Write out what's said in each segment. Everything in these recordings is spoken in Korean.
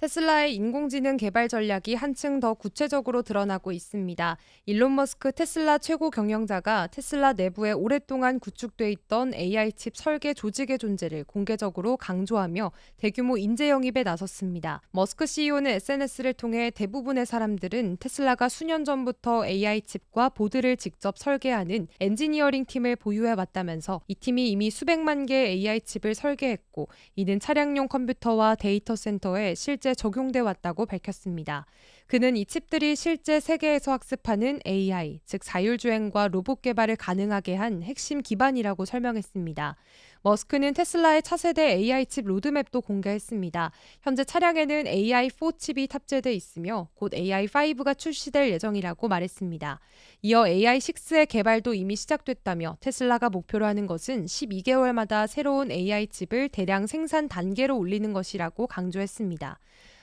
테슬라의 인공지능 개발 전략이 한층 더 구체적으로 드러나고 있습니다. 일론 머스크 테슬라 최고 경영자가 테슬라 내부에 오랫동안 구축돼 있던 AI 칩 설계 조직의 존재를 공개적으로 강조하며 대규모 인재 영입에 나섰습니다. 머스크 CEO는 SNS를 통해 대부분의 사람들은 테슬라가 수년 전부터 AI 칩과 보드를 직접 설계하는 엔지니어링 팀을 보유해 왔다면서 이 팀이 이미 수백만 개의 AI 칩을 설계했고 이는 차량용 컴퓨터와 데이터 센터에 실제 적용돼 왔다고 밝혔습니다. 그는 이 칩들이 실제 세계에서 학습하는 AI, 즉 자율주행과 로봇 개발을 가능하게 한 핵심 기반이라고 설명했습니다. 머스크는 테슬라의 차세대 AI 칩 로드맵도 공개했습니다. 현재 차량에는 AI4 칩이 탑재돼 있으며 곧 AI5가 출시될 예정이라고 말했습니다. 이어 AI6의 개발도 이미 시작됐다며 테슬라가 목표로 하는 것은 12개월마다 새로운 AI 칩을 대량 생산 단계로 올리는 것이라고 강조했습니다.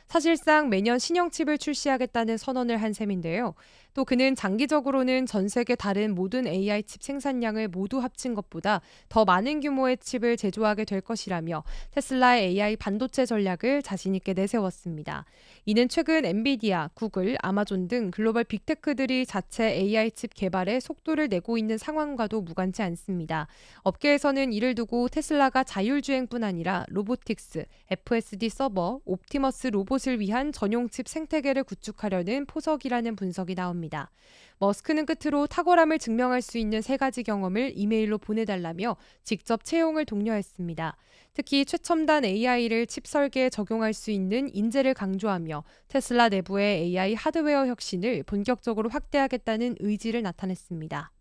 사실상 매년 신형 칩을 출시하겠다는 선언을 한 셈인데요. 또 그는 장기적으로는 전 세계 다른 모든 AI 칩 생산량을 모두 합친 것보다 더 많은 규모의 칩을 제조하게 될 것이라며 테슬라의 AI 반도체 전략을 자신있게 내세웠습니다. 이는 최근 엔비디아, 구글, 아마존 등 글로벌 빅테크들이 자체 AI 칩 개발에 속도를 내고 있는 상황과도 무관치 않습니다. 업계에서는 이를 두고 테슬라가 자율주행뿐 아니라 로보틱스, FSD 서버, 옵티머스 로봇 을 위한 전용 칩 생태계를 구축하려는 포석이라는 분석이 나옵니다. 머스크는 끝으로 탁월함을 증명할 수 있는 세 가지 경험을 이메일로 보내달라며 직접 채용을 독려했습니다. 특히 최첨단 AI를 칩 설계에 적용할 수 있는 인재를 강조하며 테슬라 내부의 AI 하드웨어 혁신을 본격적으로 확대하겠다는 의지를 나타냈습니다.